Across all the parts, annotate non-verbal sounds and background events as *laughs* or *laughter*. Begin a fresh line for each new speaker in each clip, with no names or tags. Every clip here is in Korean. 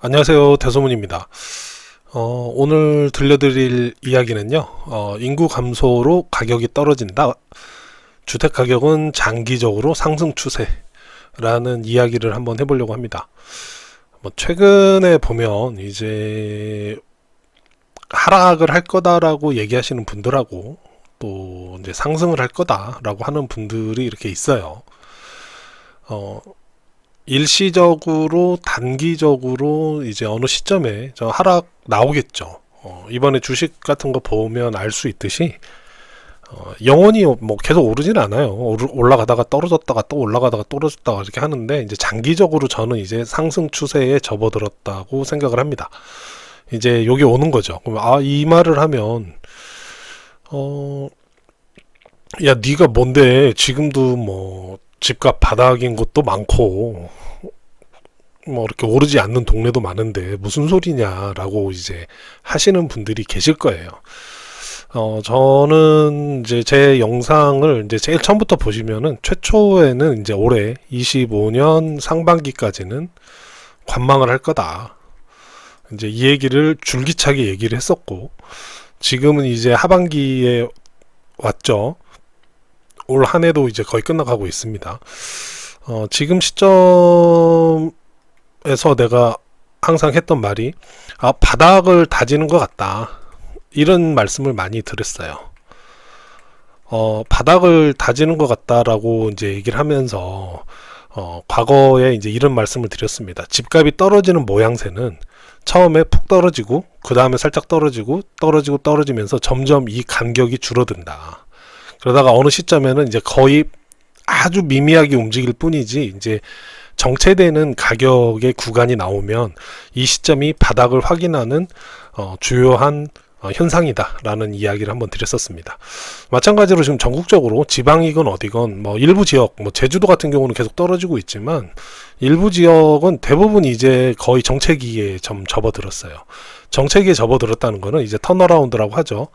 안녕하세요. 대소문입니다. 어, 오늘 들려드릴 이야기는요, 어, 인구 감소로 가격이 떨어진다. 주택 가격은 장기적으로 상승 추세라는 이야기를 한번 해보려고 합니다. 뭐, 최근에 보면 이제 하락을 할 거다라고 얘기하시는 분들하고 또 이제 상승을 할 거다라고 하는 분들이 이렇게 있어요. 어, 일시적으로 단기적으로 이제 어느 시점에 저 하락 나오겠죠. 어, 이번에 주식 같은 거 보면 알 수 있듯이 어, 영원히 뭐 계속 오르진 않아요. 오르- 올라가다가 떨어졌다가 또 올라가다가 떨어졌다가 이렇게 하는데 이제 장기적으로 저는 이제 상승 추세에 접어들었다고 생각을 합니다. 이제 여기 오는 거죠. 그럼 아, 이 말을 하면 어, 야, 네가 뭔데 지금도 뭐 집값 바닥인 곳도 많고 뭐 이렇게 오르지 않는 동네도 많은데 무슨 소리냐라고 이제 하시는 분들이 계실 거예요. 어, 저는 이제 제 영상을 이제 제일 처음부터 보시면은 최초에는 이제 올해 25년 상반기까지는 관망을 할 거다. 이제 이 얘기를 줄기차게 얘기를 했었고 지금은 이제 하반기에 왔죠. 올 한 해도 이제 거의 끝나가고 있습니다. 어, 지금 시점에서 내가 항상 했던 말이 아, 바닥을 다지는 것 같다. 이런 말씀을 많이 들었어요. 어, 바닥을 다지는 것 같다라고 이제 얘기를 하면서 어, 과거에 이제 이런 말씀을 드렸습니다. 집값이 떨어지는 모양새는 처음에 푹 떨어지고 그 다음에 살짝 떨어지고 떨어지고 떨어지면서 점점 이 간격이 줄어든다. 그러다가 어느 시점에는 이제 거의 아주 미미하게 움직일 뿐이지 이제 정체되는 가격의 구간이 나오면 이 시점이 바닥을 확인하는 어, 주요한 어, 현상이다라는 이야기를 한번 드렸었습니다. 마찬가지로 지금 전국적으로 지방이건 어디건 뭐 일부 지역, 뭐 제주도 같은 경우는 계속 떨어지고 있지만 일부 지역은 대부분 이제 거의 정체기에 좀 접어들었어요. 정체기에 접어들었다는 거는 이제 턴어라운드라고 하죠.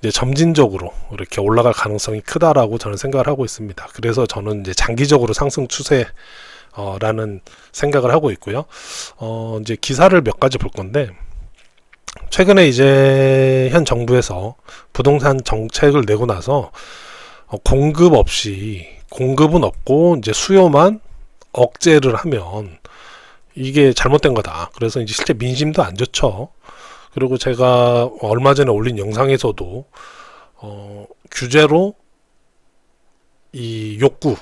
이제 점진적으로 이렇게 올라갈 가능성이 크다라고 저는 생각을 하고 있습니다. 그래서 저는 이제 장기적으로 상승 추세 어, 라는 생각을 하고 있고요. 어, 이제 기사를 몇 가지 볼 건데, 최근에 이제 현 정부에서 부동산 정책을 내고 나서 어, 공급 없이, 공급은 없고, 이제 수요만 억제를 하면 이게 잘못된 거다. 그래서 이제 실제 민심도 안 좋죠. 그리고 제가 얼마 전에 올린 영상에서도 어, 규제로 이 욕구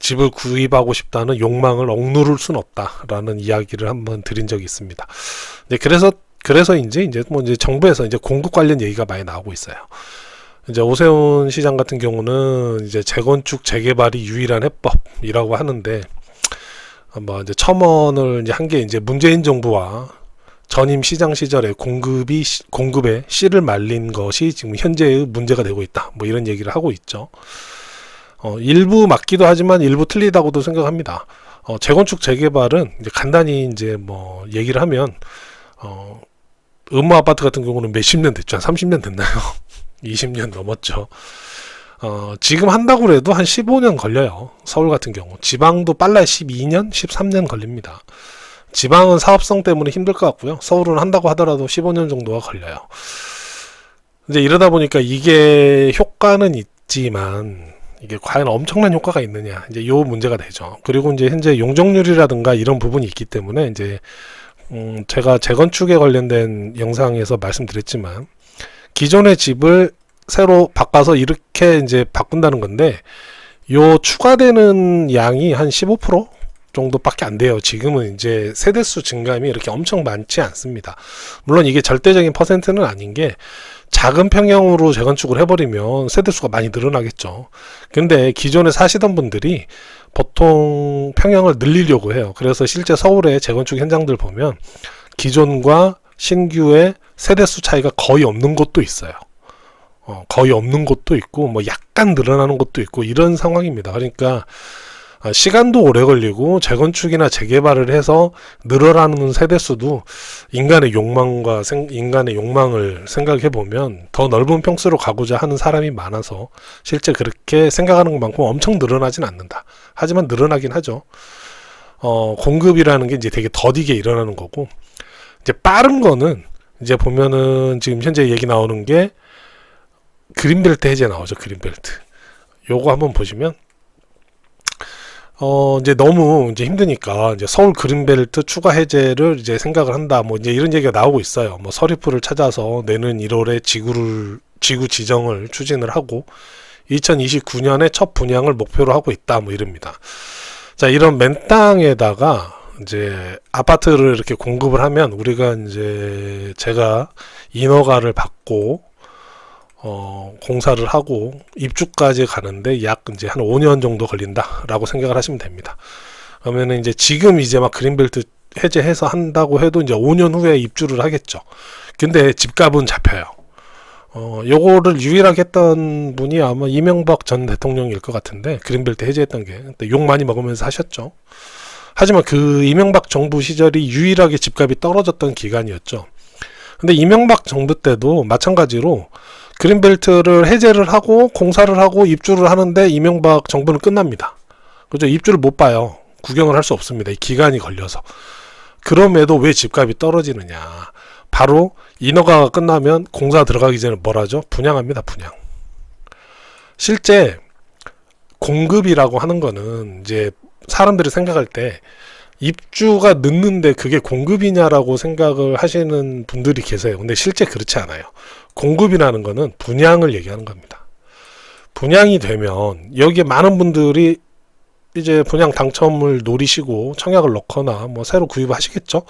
집을 구입하고 싶다는 욕망을 억누를 순 없다라는 이야기를 한번 드린 적이 있습니다. 네, 그래서 그래서인지 이제 뭐 이제 정부에서 이제 공급 관련 얘기가 많이 나오고 있어요. 이제 오세훈 시장 같은 경우는 이제 재건축 재개발이 유일한 해법이라고 하는데 뭐 이제 첨언을 이제 한 게 이제 문재인 정부와 전임 시장 시절에 공급이 시- 공급에 씨를 말린 것이 지금 현재의 문제가 되고 있다. 뭐 이런 얘기를 하고 있죠. 어, 일부 맞기도 하지만 일부 틀리다고도 생각합니다. 어, 재건축 재개발은 이제 간단히 이제 뭐 얘기를 하면 어, 음모 아파트 같은 경우는 몇십 년 됐죠. 한 30년 됐나요? *laughs* 20년 넘었죠. 어, 지금 한다고 해도 한 15년 걸려요. 서울 같은 경우. 지방도 빨라야 12년, 13년 걸립니다. 지방은 사업성 때문에 힘들 것 같고요. 서울은 한다고 하더라도 15년 정도가 걸려요. 이제 이러다 보니까 이게 효과는 있지만 이게 과연 엄청난 효과가 있느냐 이제 요 문제가 되죠. 그리고 이제 현재 용적률이라든가 이런 부분이 있기 때문에 이제 음 제가 재건축에 관련된 영상에서 말씀드렸지만 기존의 집을 새로 바꿔서 이렇게 이제 바꾼다는 건데 요 추가되는 양이 한 15% 정도밖에 안 돼요. 지금은 이제 세대수 증감이 이렇게 엄청 많지 않습니다. 물론 이게 절대적인 퍼센트는 아닌 게 작은 평형으로 재건축을 해버리면 세대수가 많이 늘어나겠죠. 근데 기존에 사시던 분들이 보통 평형을 늘리려고 해요. 그래서 실제 서울의 재건축 현장들 보면 기존과 신규의 세대수 차이가 거의 없는 곳도 있어요. 어, 거의 없는 곳도 있고, 뭐 약간 늘어나는 곳도 있고, 이런 상황입니다. 그러니까, 아, 시간도 오래 걸리고 재건축이나 재개발을 해서 늘어나는 세대 수도 인간의 욕망과 생- 인간의 욕망을 생각해 보면 더 넓은 평수로 가고자 하는 사람이 많아서 실제 그렇게 생각하는 것만큼 엄청 늘어나진 않는다. 하지만 늘어나긴 하죠. 어, 공급이라는 게 이제 되게 더디게 일어나는 거고 이제 빠른 거는 이제 보면은 지금 현재 얘기 나오는 게 그린벨트 해제 나오죠. 그린벨트. 요거 한번 보시면 어 이제 너무 이제 힘드니까 이제 서울 그린벨트 추가 해제를 이제 생각을 한다. 뭐 이제 이런 얘기가 나오고 있어요. 뭐 서리프를 찾아서 내년 1월에 지구를 지구 지정을 추진을 하고 2029년에 첫 분양을 목표로 하고 있다. 뭐 이럽니다. 자, 이런 맨 땅에다가 이제 아파트를 이렇게 공급을 하면 우리가 이제 제가 인허가를 받고 어, 공사를 하고 입주까지 가는데 약 이제 한 5년 정도 걸린다라고 생각을 하시면 됩니다. 그러면은 이제 지금 이제 막 그린벨트 해제해서 한다고 해도 이제 5년 후에 입주를 하겠죠. 근데 집값은 잡혀요. 어, 요거를 유일하게 했던 분이 아마 이명박 전 대통령일 것 같은데 그린벨트 해제했던 게 그때 욕 많이 먹으면서 하셨죠. 하지만 그 이명박 정부 시절이 유일하게 집값이 떨어졌던 기간이었죠. 근데 이명박 정부 때도 마찬가지로 그린벨트를 해제를 하고 공사를 하고 입주를 하는데 이명박 정부는 끝납니다. 그죠? 입주를 못 봐요. 구경을 할 수 없습니다. 이 기간이 걸려서. 그럼에도 왜 집값이 떨어지느냐. 바로 인허가가 끝나면 공사 들어가기 전에 뭘 하죠? 분양합니다. 분양. 실제 공급이라고 하는 거는 이제 사람들이 생각할 때 입주가 늦는데 그게 공급이냐라고 생각을 하시는 분들이 계세요. 근데 실제 그렇지 않아요. 공급이라는 거는 분양을 얘기하는 겁니다. 분양이 되면 여기에 많은 분들이 이제 분양 당첨을 노리시고 청약을 넣거나 뭐 새로 구입하시겠죠.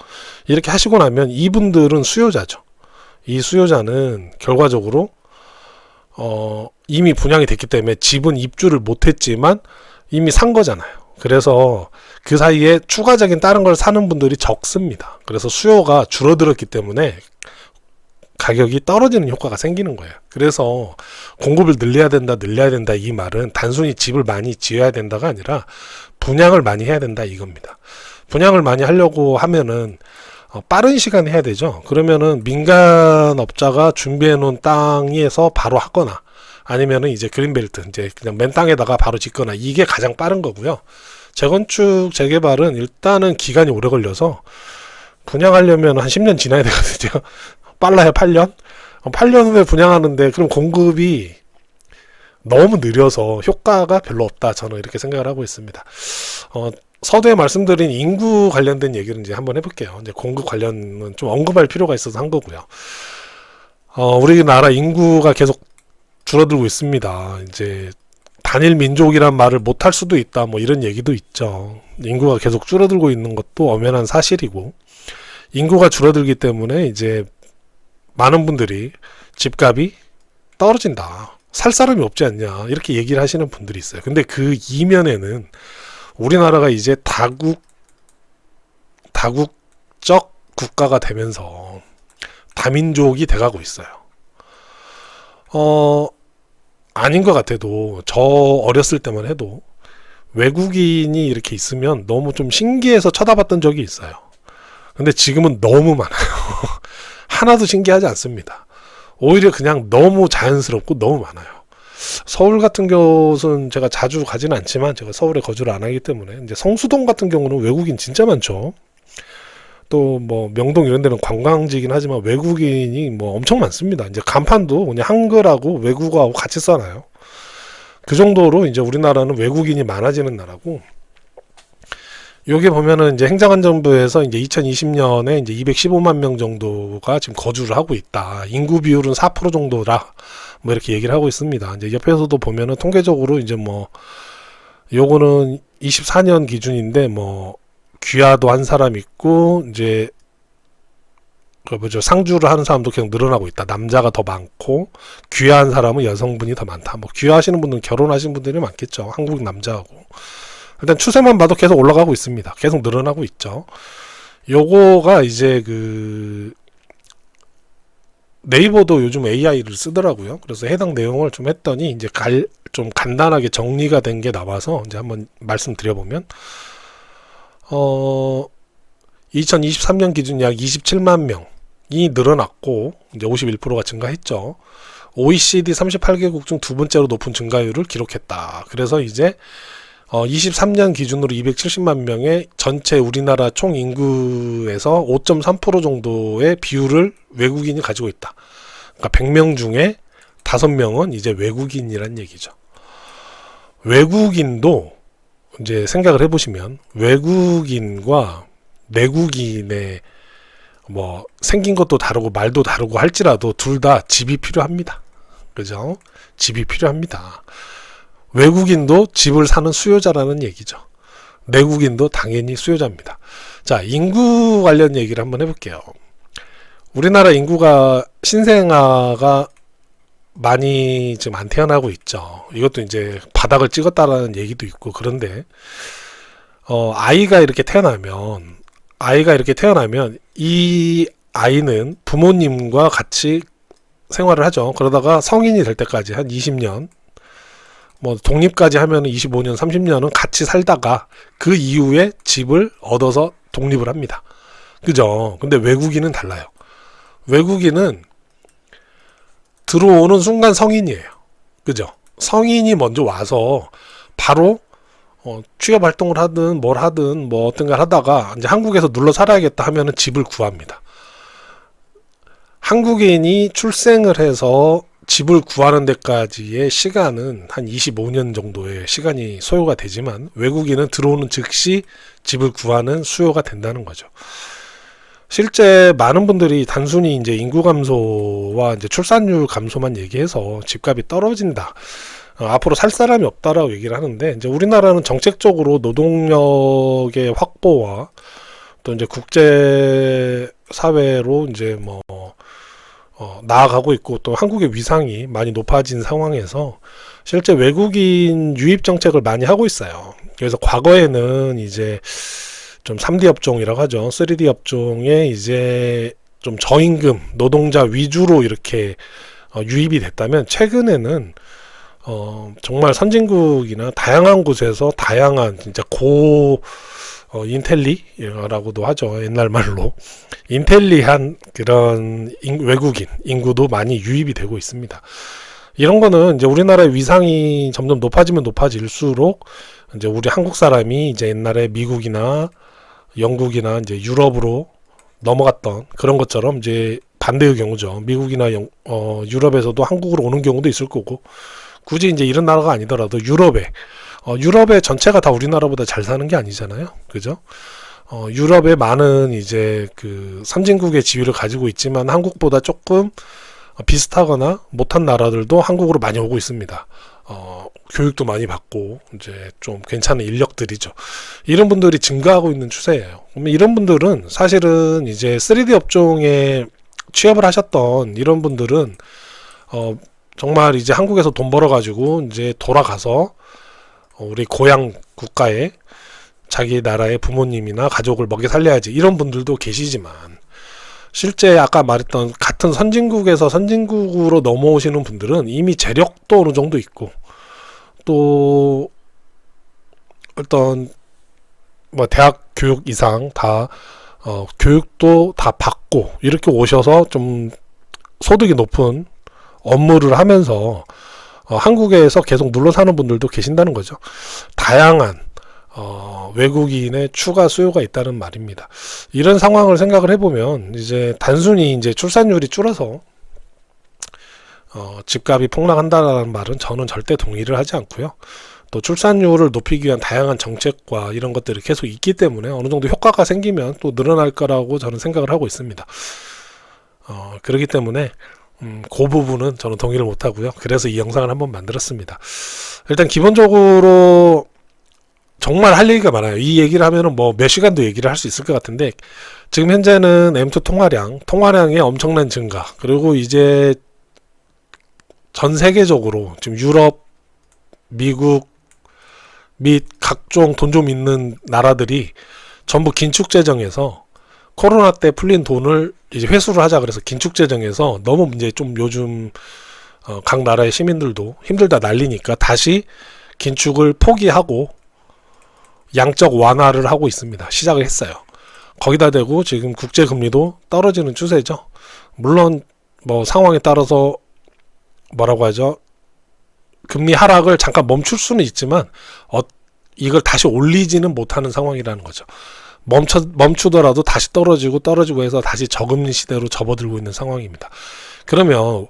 이렇게 하시고 나면 이분들은 수요자죠. 이 수요자는 결과적으로 어 이미 분양이 됐기 때문에 집은 입주를 못했지만 이미 산 거잖아요. 그래서 그 사이에 추가적인 다른 걸 사는 분들이 적습니다. 그래서 수요가 줄어들었기 때문에 가격이 떨어지는 효과가 생기는 거예요. 그래서 공급을 늘려야 된다, 늘려야 된다 이 말은 단순히 집을 많이 지어야 된다가 아니라 분양을 많이 해야 된다 이겁니다. 분양을 많이 하려고 하면은 어, 빠른 시간에 해야 되죠. 그러면은 민간 업자가 준비해 놓은 땅에서 바로 하거나 아니면은 이제 그린벨트 이제 그냥 맨 땅에다가 바로 짓거나 이게 가장 빠른 거고요. 재건축 재개발은 일단은 기간이 오래 걸려서 분양하려면 한 10년 지나야 되거든요. 빨라야 8년? 8년 후에 분양하는데 그럼 공급이 너무 느려서 효과가 별로 없다. 저는 이렇게 생각을 하고 있습니다. 어, 서두에 말씀드린 인구 관련된 얘기를 이제 한번 해볼게요. 이제 공급 관련은 좀 언급할 필요가 있어서 한 거고요. 어, 우리나라 인구가 계속 줄어들고 있습니다. 이제 단일 민족이란 말을 못할 수도 있다. 뭐 이런 얘기도 있죠. 인구가 계속 줄어들고 있는 것도 엄연한 사실이고 인구가 줄어들기 때문에 이제 많은 분들이 집값이 떨어진다. 살 사람이 없지 않냐. 이렇게 얘기를 하시는 분들이 있어요. 근데 그 이면에는 우리나라가 이제 다국, 다국적 국가가 되면서 다민족이 돼가고 있어요. 어, 아닌 것 같아도 저 어렸을 때만 해도 외국인이 이렇게 있으면 너무 좀 신기해서 쳐다봤던 적이 있어요. 근데 지금은 너무 많아요. *laughs* 하나도 신기하지 않습니다. 오히려 그냥 너무 자연스럽고 너무 많아요. 서울 같은 경우는 제가 자주 가지는 않지만 제가 서울에 거주를 안 하기 때문에 이제 성수동 같은 경우는 외국인 진짜 많죠. 또 뭐 명동 이런 데는 관광지긴 하지만 외국인이 뭐 엄청 많습니다. 이제 간판도 그냥 한글하고 외국어하고 같이 써놔요. 그 정도로 이제 우리나라는 외국인이 많아지는 나라고 여기 보면은 이제 행정안전부에서 이제 2020년에 이제 215만 명 정도가 지금 거주를 하고 있다. 인구 비율은 4% 정도라. 뭐 이렇게 얘기를 하고 있습니다. 이제 옆에서도 보면은 통계적으로 이제 뭐 요거는 24년 기준인데 뭐 귀화도 한 사람 있고 이제 그 뭐죠 상주를 하는 사람도 계속 늘어나고 있다. 남자가 더 많고 귀화한 사람은 여성분이 더 많다. 뭐 귀화하시는 분들은 결혼하신 분들이 많겠죠. 한국 남자하고. 일단 추세만 봐도 계속 올라가고 있습니다. 계속 늘어나고 있죠. 요거가 이제 그 네이버도 요즘 AI를 쓰더라고요. 그래서 해당 내용을 좀 했더니 이제 갈, 좀 간단하게 정리가 된 게 나와서 이제 한번 말씀드려보면 어 2023년 기준 약 27만 명이 늘어났고 이제 51%가 증가했죠. OECD 38개국 중 두 번째로 높은 증가율을 기록했다. 그래서 이제 어, 23년 기준으로 270만 명의 전체 우리나라 총 인구에서 5.3% 정도의 비율을 외국인이 가지고 있다. 그러니까 100명 중에 5명은 이제 외국인이란 얘기죠. 외국인도 이제 생각을 해보시면 외국인과 내국인의 뭐 생긴 것도 다르고 말도 다르고 할지라도 둘 다 집이 필요합니다. 그죠? 집이 필요합니다. 외국인도 집을 사는 수요자라는 얘기죠. 내국인도 당연히 수요자입니다. 자, 인구 관련 얘기를 한번 해볼게요. 우리나라 인구가 신생아가 많이 지금 안 태어나고 있죠. 이것도 이제 바닥을 찍었다라는 얘기도 있고 그런데 어, 아이가 이렇게 태어나면 아이가 이렇게 태어나면 이 아이는 부모님과 같이 생활을 하죠. 그러다가 성인이 될 때까지 한 20년 뭐 독립까지 하면 25년, 30년은 같이 살다가 그 이후에 집을 얻어서 독립을 합니다. 그죠? 근데 외국인은 달라요. 외국인은 들어오는 순간 성인이에요. 그죠? 성인이 먼저 와서 바로 어, 취업 활동을 하든 뭘 하든 뭐 어떤 걸 하다가 이제 한국에서 눌러 살아야겠다 하면은 집을 구합니다. 한국인이 출생을 해서 집을 구하는 데까지의 시간은 한 25년 정도의 시간이 소요가 되지만 외국인은 들어오는 즉시 집을 구하는 수요가 된다는 거죠. 실제 많은 분들이 단순히 이제 인구 감소와 이제 출산율 감소만 얘기해서 집값이 떨어진다. 어, 앞으로 살 사람이 없다라고 얘기를 하는데 이제 우리나라는 정책적으로 노동력의 확보와 또 이제 국제 사회로 이제 뭐 어, 나아가고 있고 또 한국의 위상이 많이 높아진 상황에서 실제 외국인 유입 정책을 많이 하고 있어요. 그래서 과거에는 이제 좀 3D 업종이라고 하죠. 3D 업종에 이제 좀 저임금 노동자 위주로 이렇게 어, 유입이 됐다면 최근에는 어, 정말 선진국이나 다양한 곳에서 다양한 진짜 고 어, 인텔리라고도 하죠. 옛날 말로 인텔리한 그런 인, 외국인 인구도 많이 유입이 되고 있습니다. 이런 거는 이제 우리나라의 위상이 점점 높아지면 높아질수록 이제 우리 한국 사람이 이제 옛날에 미국이나 영국이나 이제 유럽으로 넘어갔던 그런 것처럼 이제 반대의 경우죠. 미국이나 영, 어, 유럽에서도 한국으로 오는 경우도 있을 거고 굳이 이제 이런 나라가 아니더라도 유럽에 어, 유럽의 전체가 다 우리나라보다 잘 사는 게 아니잖아요. 그죠? 어, 유럽의 많은 이제 그 선진국의 지위를 가지고 있지만 한국보다 조금 비슷하거나 못한 나라들도 한국으로 많이 오고 있습니다. 어, 교육도 많이 받고 이제 좀 괜찮은 인력들이죠. 이런 분들이 증가하고 있는 추세예요. 그러면 이런 분들은 사실은 이제 3D 업종에 취업을 하셨던 이런 분들은 어, 정말 이제 한국에서 돈 벌어가지고 이제 돌아가서 우리 고향 국가에 자기 나라의 부모님이나 가족을 먹여 살려야지 이런 분들도 계시지만 실제 아까 말했던 같은 선진국에서 선진국으로 넘어오시는 분들은 이미 재력도 어느 정도 있고 또 어떤 뭐 대학 교육 이상 다 어, 교육도 다 받고 이렇게 오셔서 좀 소득이 높은 업무를 하면서 어, 한국에서 계속 눌러 사는 분들도 계신다는 거죠. 다양한 어, 외국인의 추가 수요가 있다는 말입니다. 이런 상황을 생각을 해보면 이제 단순히 이제 출산율이 줄어서 어, 집값이 폭락한다는 말은 저는 절대 동의를 하지 않고요. 또 출산율을 높이기 위한 다양한 정책과 이런 것들이 계속 있기 때문에 어느 정도 효과가 생기면 또 늘어날 거라고 저는 생각을 하고 있습니다. 어, 그렇기 때문에 음, 그 부분은 저는 동의를 못 하고요. 그래서 이 영상을 한번 만들었습니다. 일단 기본적으로 정말 할 얘기가 많아요. 이 얘기를 하면은 뭐 몇 시간도 얘기를 할 수 있을 것 같은데 지금 현재는 M2 통화량, 통화량의 엄청난 증가 그리고 이제 전 세계적으로 지금 유럽, 미국 및 각종 돈 좀 있는 나라들이 전부 긴축 재정에서 코로나 때 풀린 돈을 이제 회수를 하자 그래서 긴축 재정에서 너무 이제 좀 요즘 어, 각 나라의 시민들도 힘들다 난리니까 다시 긴축을 포기하고 양적 완화를 하고 있습니다. 시작을 했어요. 거기다 대고 지금 국제 금리도 떨어지는 추세죠. 물론 뭐 상황에 따라서 뭐라고 하죠? 금리 하락을 잠깐 멈출 수는 있지만 어, 이걸 다시 올리지는 못하는 상황이라는 거죠. 멈춰 멈추더라도 다시 떨어지고 떨어지고 해서 다시 저금리 시대로 접어들고 있는 상황입니다. 그러면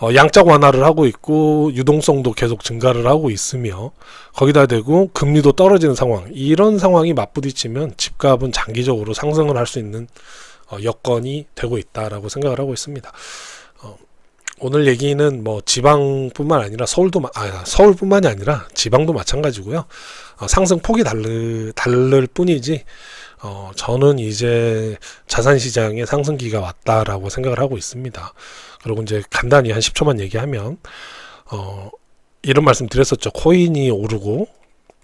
어, 양적 완화를 하고 있고 유동성도 계속 증가를 하고 있으며 거기다 대고 금리도 떨어지는 상황 이런 상황이 맞부딪히면 집값은 장기적으로 상승을 할 수 있는 어, 여건이 되고 있다라고 생각을 하고 있습니다. 어, 오늘 얘기는 뭐 지방뿐만 아니라 서울도 마- 아, 서울뿐만이 아니라 지방도 마찬가지고요. 어, 상승 폭이 다르 다를 뿐이지 어, 저는 이제 자산 시장의 상승기가 왔다라고 생각을 하고 있습니다. 그리고 이제 간단히 한 10초만 얘기하면 어, 이런 말씀 드렸었죠. 코인이 오르고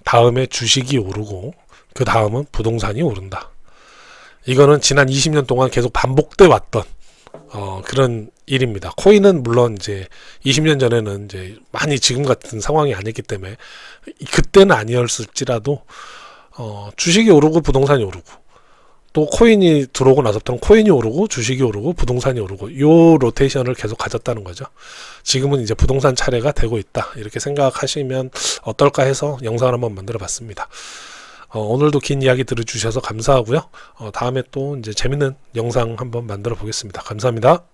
다음에 주식이 오르고 그 다음은 부동산이 오른다. 이거는 지난 20년 동안 계속 반복돼 왔던 어, 그런 일입니다. 코인은 물론 이제 20년 전에는 이제 많이 지금 같은 상황이 아니기 때문에 그때는 아니었을지라도 어, 주식이 오르고 부동산이 오르고 또 코인이 들어오고 나서부터는 코인이 오르고 주식이 오르고 부동산이 오르고 요 로테이션을 계속 가졌다는 거죠. 지금은 이제 부동산 차례가 되고 있다 이렇게 생각하시면 어떨까 해서 영상을 한번 만들어 봤습니다. 어, 오늘도 긴 이야기 들어주셔서 감사하고요. 어, 다음에 또 이제 재밌는 영상 한번 만들어 보겠습니다. 감사합니다.